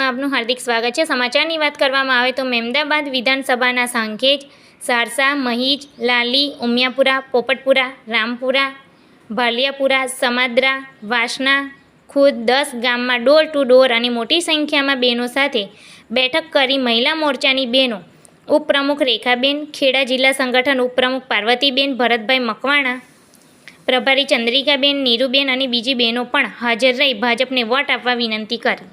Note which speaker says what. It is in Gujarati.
Speaker 1: ન્યૂઝમાં આપનું હાર્દિક સ્વાગત છે. સમાચારની વાત કરવામાં આવે તો મહેમદાબાદ વિધાનસભાના સાંખેજ સારસા, મહીજ, લાલી, ઉમિયાપુરા, પોપટપુરા, રામપુરા, ભાલિયાપુરા, સમાદ્રા, વાસના, ખુદ દસ ગામમાં ડોર ટુ ડોર અને મોટી સંખ્યામાં બહેનો સાથે બેઠક કરી મહિલા મોરચાની બહેનો, ઉપપ્રમુખ રેખાબેન, ખેડા જિલ્લા સંગઠન ઉપપ્રમુખ પાર્વતીબેન, ભરતભાઈ મકવાણા, પ્રભારી ચંદ્રિકાબેન, નીરુબેન અને બીજી બહેનો પણ હાજર રહી ભાજપને વોટ આપવા વિનંતી કરી.